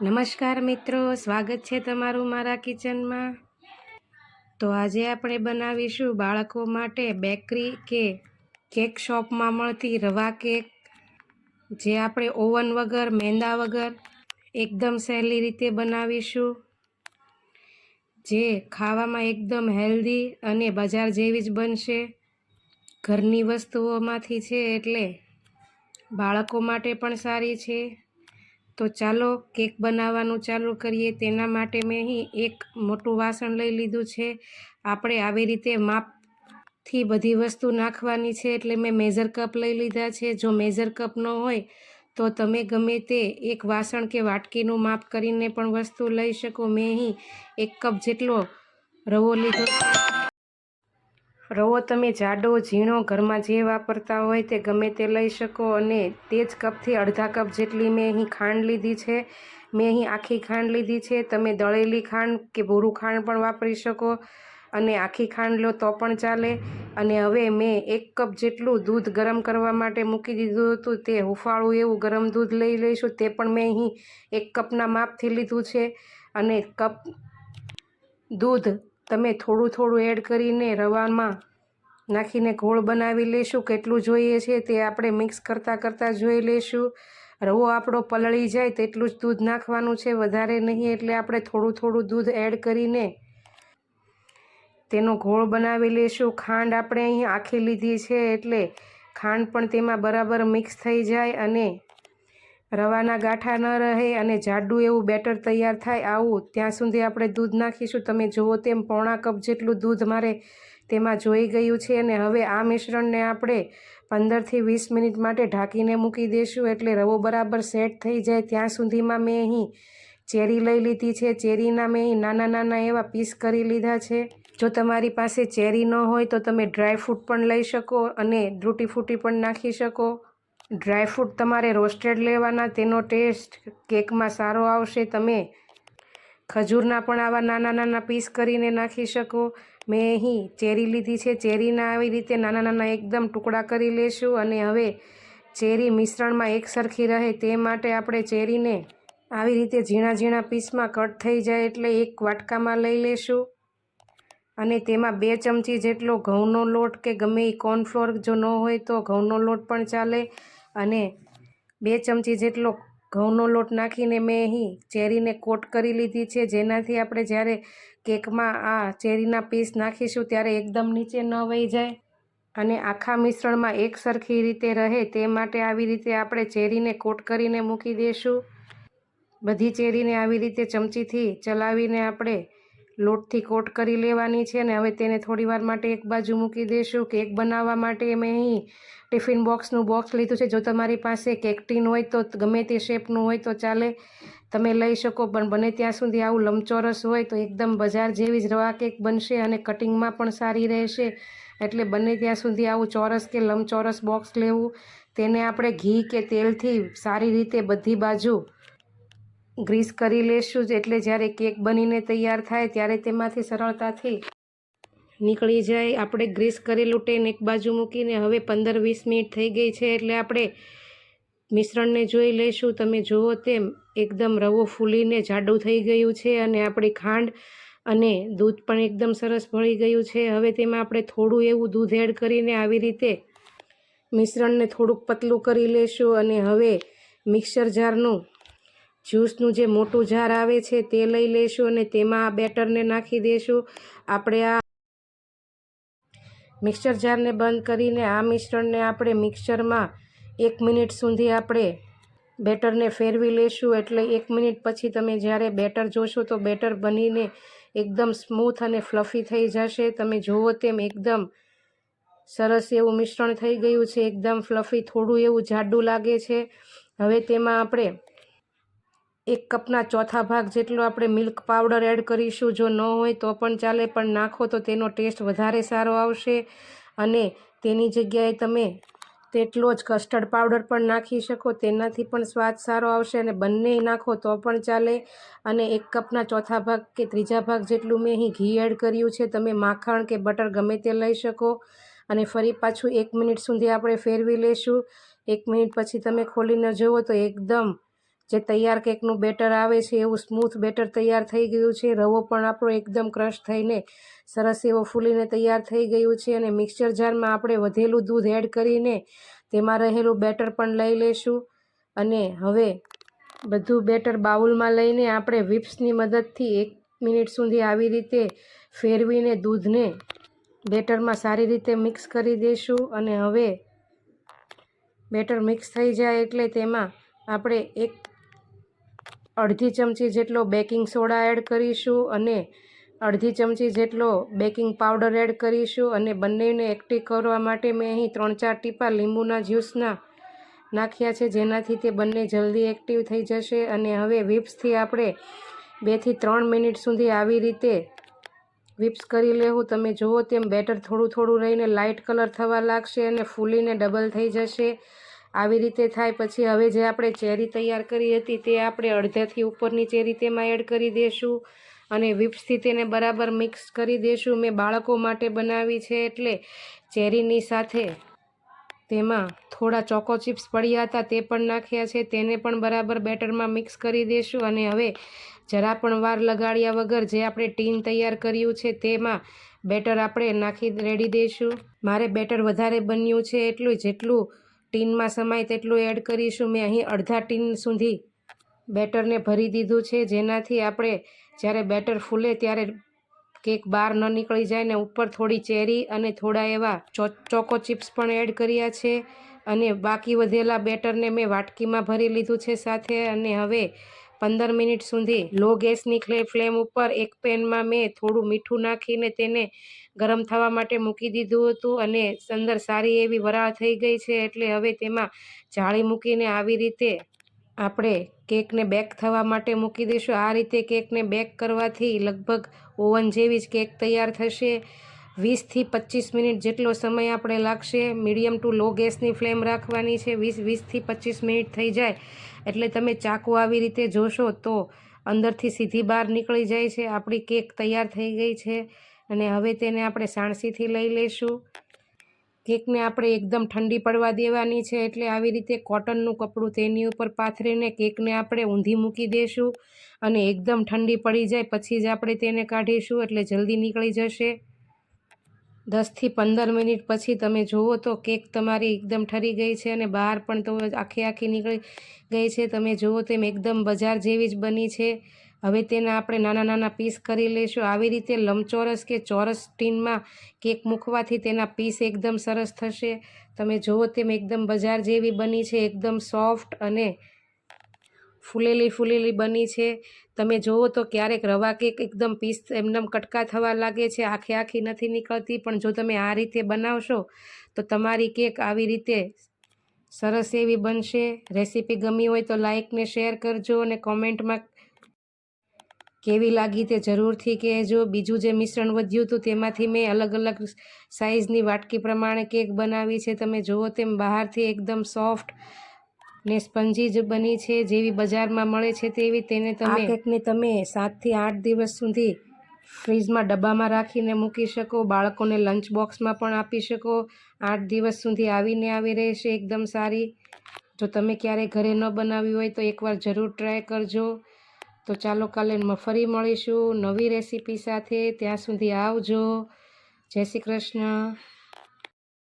નમસ્કાર મિત્રો, સ્વાગત છે તમારું મારા કિચનમાં. તો આજે આપણે બનાવીશું બાળકો માટે બેકરી કે કેક શોપમાં મળતી રવા કેક, જે આપણે ઓવન વગર, મેંદા વગર એકદમ સહેલી રીતે બનાવીશું, જે ખાવામાં એકદમ હેલ્ધી અને બજાર જેવી જ બનશે. ઘરની વસ્તુઓમાંથી છે એટલે બાળકો માટે પણ સારી છે. તો ચાલો કેક બનાવવાનું ચાલુ કરીએ. તેના માટે મેં અહીં એક મોટું વાસણ લઈ લીધું છે. આપણે આવી રીતે માપથી બધી વસ્તુ નાખવાની છે. એટલે મેં મેઝર કપ લઈ લીધા છે. જો મેઝર કપ ન હોય તો તમે ગમે તે એક વાસણ કે વાટકીનું માપ કરીને પણ વસ્તુ લઈ શકો. મેં અહીં એક કપ જેટલો રવો લીધો રવો તમે જાડો, ઝીણો, ઘરમાં જે વાપરતા હોય તે ગમે તે લઈ શકો અને તે જ કપથી અડધા કપ જેટલી મેં અહીં ખાંડ લીધી છે. મેં અહીં આખી ખાંડ લીધી છે. તમે દળેલી ખાંડ કે ભૂરું ખાંડ પણ વાપરી શકો અને આખી ખાંડ લો તો પણ ચાલે. અને હવે મેં એક કપ જેટલું દૂધ ગરમ કરવા માટે મૂકી દીધું હતું. તે હુફાળું એવું ગરમ દૂધ લઈ લઈશું. તે પણ મેં અહીં એક કપના માપથી લીધું છે. અને કપ દૂધ તમે થોડું થોડું એડ કરીને રવામાં નાખીને ઘોળ બનાવી લેશું. કેટલું જોઈએ છે તે આપણે મિક્સ કરતાં કરતાં જોઈ લેશું. રવો આપણો પલળી જાય તેટલું જ દૂધ નાખવાનું છે, વધારે નહીં. એટલે આપણે થોડું થોડું દૂધ એડ કરીને તેનો ઘોળ બનાવી લેશું. ખાંડ આપણે અહીં આખી લીધી છે એટલે ખાંડ પણ તેમાં બરાબર મિક્સ થઈ જાય અને રવાના ગાંઠા ન રહે અને જાડું એવું બેટર તૈયાર થાય આવું, ત્યાં સુધી આપણે દૂધ નાખીશું. તમે જુઓ તેમ પોણા કપ જેટલું દૂધ મારે તેમાં જોઈ ગયું છે અને હવે આ મિશ્રણને આપણે પંદરથી વીસ મિનિટ માટે ઢાંકીને મૂકી દઈશું એટલે રવો બરાબર સેટ થઈ જાય. ત્યાં સુધીમાં મેં અહીં ચેરી લઈ લીધી છે. ચેરીના મેં અહીં નાના નાના એવા પીસ કરી લીધા છે. જો તમારી પાસે ચેરી ન હોય તો તમે ડ્રાયફ્રૂટ પણ લઈ શકો અને ડ્રૂટી ફ્રૂટી પણ નાખી શકો. ડ્રાયફ્રૂટ તમારે રોસ્ટેડ લેવાના, તેનો ટેસ્ટ કેકમાં સારો આવશે, તમે ખજૂરના પણ આવા નાના નાના પીસ કરીને નાખી શકો. મેં અહીં ચેરી લીધી છે, ચેરીના આવી રીતે નાના નાના એકદમ ટુકડા કરી લેશું અને હવે ચેરી મિશ્રણમાં એકસરખી રહે તે માટે આપણે ચેરીને આવી રીતે ઝીણા ઝીણા પીસમાં કટ થઈ જાય એટલે એક વાટકામાં લઈ લેશું. અને તેમાં બે ચમચી જેટલો ઘઉંનો લોટ કે ગમે એ કોર્નફ્લોર જો ન હોય તો ઘઉંનો લોટ પણ ચાલે. અને બે ચમચી જેટલો ઘઉંનો લોટ નાખીને મેં અહીં ચેરીને કોટ કરી લીધી છે. જેનાથી આપણે જ્યારે કેકમાં આ ચેરીના પીસ નાખીશું ત્યારે એકદમ નીચે ન વહી જાય અને આખા મિશ્રણમાં એક સરખી રીતે રહે તે માટે આવી રીતે આપણે ચેરીને કોટ કરીને મૂકી દઈશું બધી ચેરીને આવી રીતે ચમચીથી ચલાવીને આપણે લોટથી કોટ કરી લેવાની છે ને હવે તેને થોડીવાર માટે એક બાજુ મૂકી દઈશું કેક બનાવવા માટે મેં અહીં ટિફિન બોક્સનું બોક્સ લીધું છે. જો તમારી પાસે કેકટીન હોય તો ગમે તે શેપનું હોય તો ચાલે. તમે લઈ શકો, પણ બને ત્યાં સુધી આવું લંબચોરસ હોય તો એકદમ બજાર જેવી જ રવા કેક બનશે અને કટિંગમાં પણ સારી રહેશે. એટલે બને ત્યાં સુધી આવું ચોરસ કે લંબચોરસ બોક્સ લેવું. તેને આપણે ઘી કે તેલથી સારી રીતે બધી બાજુ ગ્રીસ કરી લેશું જ. એટલે જ્યારે કેક બનીને તૈયાર થાય ત્યારે તેમાંથી સરળતાથી નીકળી જાય. આપણે ગ્રીસ કરેલું ટેન એક બાજુ મૂકીને હવે પંદર વીસ મિનિટ થઈ ગઈ છે એટલે આપણે મિશ્રણને જોઈ લઈશું. તમે જુઓ તેમ એકદમ રવો ફૂલીને જાડું થઈ ગયું છે અને આપણી ખાંડ અને દૂધ પણ એકદમ સરસ ભળી ગયું છે. હવે તેમાં આપણે થોડું એવું દૂધ એડ કરીને આવી રીતે મિશ્રણને થોડુંક પતલું કરી લેશું અને હવે મિક્સર જારનું જ્યુસનું જે મોટું જાર આવે છે તે લઈ લઈશું અને તેમાં આ બેટરને નાખી દઈશું આપણે આ મિક્સર જારને બંધ કરીને આ મિશ્રણને આપણે મિક્સરમાં એક મિનિટ સુધી આપણે બેટરને ફેરવી લેશું. એટલે એક મિનિટ પછી તમે જ્યારે બેટર જોશો તો બેટર બનીને એકદમ સ્મૂથ અને ફ્લફી થઈ જશે. તમે જુઓ તેમ એકદમ સરસ એવું મિશ્રણ થઈ ગયું છે. એકદમ ફ્લફી થોડું એવું જાડું લાગે છે. હવે તેમાં આપણે એક કપના ચોથા ભાગ જેટલો આપણે મિલ્ક પાવડર એડ કરીશું જો ન હોય તો પણ ચાલે, પણ નાખો તો તેનો ટેસ્ટ વધારે સારો આવશે. અને તેની જગ્યાએ તમે તેટલો જ કસ્ટર્ડ પાવડર પણ નાખી શકો, તેનાથી પણ સ્વાદ સારો આવશે અને બંને નાખો તો પણ ચાલે. અને એક કપના ચોથા ભાગ કે ત્રીજા ભાગ જેટલું મેં અહીં ઘી એડ કર્યું છે, તમે માખણ કે બટર ગમે તે લઈ શકો. અને ફરી પાછું એક મિનિટ સુધી આપણે ફેરવી લેશું. એક મિનિટ પછી તમે ખોલીને જુઓ તો એકદમ જે તૈયાર કેકનું બેટર આવે છે, એવું સ્મૂથ બેટર તૈયાર થઈ ગયું છે. રવો પણ આપણો એકદમ ક્રશ થઈને સરસ એવો ફૂલીને તૈયાર થઈ ગયું છે અને મિક્સચર જારમાં આપણે વધેલું દૂધ એડ કરીને તેમાં રહેલું બેટર પણ લઈ લેશું અને હવે બધું બેટર બાઉલમાં લઈને આપણે વિપ્સની મદદથી એક મિનિટ સુધી આવી રીતે ફેરવીને દૂધને બેટરમાં સારી રીતે મિક્સ કરી દઈશું. અને હવે બેટર મિક્સ થઈ જાય એટલે તેમાં આપણે એક અડધી ચમચી જેટલો બેકિંગ સોડા એડ કરીશું અને અડધી ચમચી જેટલો બેકિંગ પાવડર એડ કરીશું અને બંનેને એક્ટિવ કરવા માટે મેં અહીં ત્રણ ચાર ટીપા લીંબુના જ્યુસના નાખ્યા છે, જેનાથી તે બંને જલ્દી એક્ટિવ થઈ જશે અને હવે વિપ્સથી આપણે બેથી ત્રણ મિનિટ સુધી આવી રીતે વિપ્સ કરી લેવું. તમે જુઓ તેમ બેટર થોડું થોડું રહીને લાઇટ કલર થવા લાગશે અને ફૂલીને ડબલ થઈ જશે. આવી રીતે થાય પછી હવે જે આપણે ચેરી તૈયાર કરી હતી તે આપણે અડધાથી ઉપરની ચેરી તેમાં એડ કરી દઈશું અને વિપ્સથી તેને બરાબર મિક્સ કરી દઈશું મેં બાળકો માટે બનાવી છે એટલે ચેરીની સાથે તેમાં થોડા ચોકો ચિપ્સ પડ્યા હતા તે પણ નાખ્યા છે. તેને પણ બરાબર બેટરમાં મિક્સ કરી દઈશું અને હવે જરા પણ વાર લગાડ્યા વગર જે આપણે ટીન તૈયાર કર્યું છે તેમાં બેટર આપણે નાખી, રેડી દઈશું મારે બેટર વધારે બન્યું છે એટલું જેટલું ટીનમાં સમાય તેટલું એડ કરીશું. મેં અહીં અડધા ટીન સુધી બેટરને ભરી દીધું છે. જેનાથી આપણે જ્યારે બેટર ફૂલે ત્યારે કેક બહાર ન નીકળી જાય ને ઉપર થોડી ચેરી અને થોડા એવા ચોકો ચિપ્સ પણ એડ કર્યા છે. અને બાકી વધેલા બેટરને મેં વાટકીમાં ભરી લીધું છે સાથે. અને હવે પંદર મિનિટ સુધી લો ગેસની ફ્લેમ ઉપર એક પેનમાં મેં થોડું મીઠું નાખીને તેને ગરમ થવા માટે મૂકી દીધું હતું અને અંદર સારી એવી વરાળ થઈ ગઈ છે એટલે હવે તેમાં જાળી મૂકીને આવી રીતે આપણે કેકને બેક થવા માટે મૂકી દઈશું. આ રીતે કેકને બેક કરવાથી લગભગ ઓવન જેવી જ કેક તૈયાર થશે. વીસથી પચીસ મિનિટ જેટલો સમય આપણે લાગશે. મીડિયમ ટુ લો ગેસની ફ્લેમ રાખવાની છે. વીસ, વીસથી પચીસ મિનિટ થઈ જાય. એટલે તમે ચાકુ આવી રીતે જોશો તો અંદરથી સીધી બહાર નીકળી જાય છે. આપણી કેક તૈયાર થઈ ગઈ છે અને હવે તેને આપણે સાણસીથી લઈ લઈશું. કેકને આપણે એકદમ ઠંડી પડવા દેવાની છે એટલે આવી રીતે કોટનનું કપડું તેની ઉપર પાથરીને કેકને આપણે ઊંધી મૂકી દઈશું અને એકદમ ઠંડી પડી જાય. પછી જ આપણે તેને કાઢીશું એટલે જલ્દી નીકળી જશે. દસથી પંદર મિનિટ પછી તમે જુઓ તો કેક તમારી એકદમ ઠરી ગઈ છે અને બહાર પણ તો આખી આખી નીકળી ગઈ છે. તમે જુઓ તેમ એકદમ બજાર જેવી જ બની છે. હવે તેના આપણે નાના નાના પીસ કરી લઈશું. આવી રીતે લંબચોરસ કે ચોરસ ટીનમાં કેક મૂકવાથી તેના પીસ એકદમ સરસ થશે. તમે જુઓ તેમ એકદમ બજાર જેવી બની છે. એકદમ સોફ્ટ અને ફૂલેલી ફૂલેલી બની છે. તમે જુઓ તો ક્યારેક રવા કેક એકદમ પીસ એમનેમ કટકા થવા લાગે છે, આખી આખી નથી નીકળતી, પણ જો તમે આ રીતે બનાવશો, તો તમારી કેક આવી રીતે સરસ એવી બનશે. રેસીપી ગમી હોય તો લાઇકને શેર કરજો અને કોમેન્ટમાં કેવી લાગી તે જરૂરથી કહેજો. બીજું જે મિશ્રણ વધ્યું હતું તેમાંથી મેં અલગ અલગ સાઇઝની વાટકી પ્રમાણે કેક બનાવી છે. તમે જુઓ તેમ બહારથી એકદમ સોફ્ટ ને સ્પંજી જ બની છે જેવી બજારમાં મળે છે તેવી તેને તમે કેકને તમે સાતથી આઠ દિવસ સુધી ફ્રીજમાં ડબ્બામાં રાખીને મૂકી શકો બાળકોને લંચ બોક્સમાં પણ આપી શકો. આઠ દિવસ સુધી આવીને આવી રહેશે એકદમ સારી. જો તમે ક્યારેય ઘરે ન બનાવી હોય તો એકવાર જરૂર ટ્રાય કરજો. તો ચાલો કાલે ફરી મળીશું નવી રેસીપી સાથે. ત્યાં સુધી આવજો. જય શ્રી કૃષ્ણ.